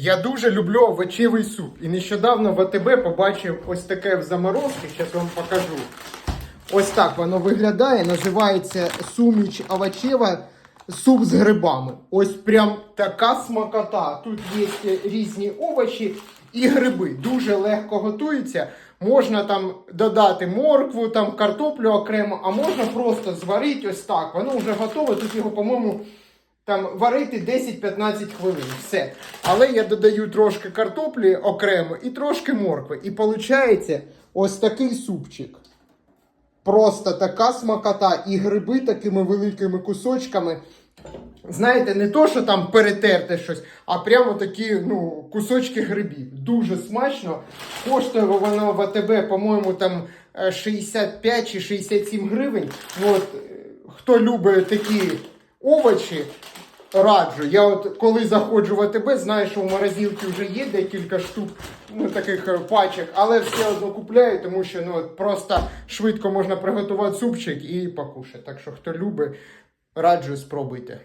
Я дуже люблю овочевий суп. І нещодавно в АТБ побачив ось таке в заморозці. Зараз вам покажу. Ось так воно виглядає. Називається суміч овочева суп з грибами. Ось прям така смакота. Тут є різні овочі і гриби. Дуже легко готується. Можна там додати моркву, там картоплю окремо, а можна просто зварити ось так. Воно вже готове. Тут його, по-моєму, там варити 10-15 хвилин. Все. Але я додаю трошки картоплі окремо і трошки моркви. І виходить ось такий супчик. Просто така смакота, і гриби такими великими кусочками. Знаєте, не то, що там перетерте щось, а прямо такі ну, кусочки грибів. Дуже смачно. Коштує воно в АТБ, по-моєму, там е, 65 чи 67 гривень. От, е, хто любить такі овочі, раджу. Я от коли заходжу в АТБ, знаю, що в морозилці вже є декілька штук ну, таких е, пачок, але все одно купляю, тому що ну, просто швидко можна приготувати супчик і покушати. Так що хто любить, раджу спробуйте.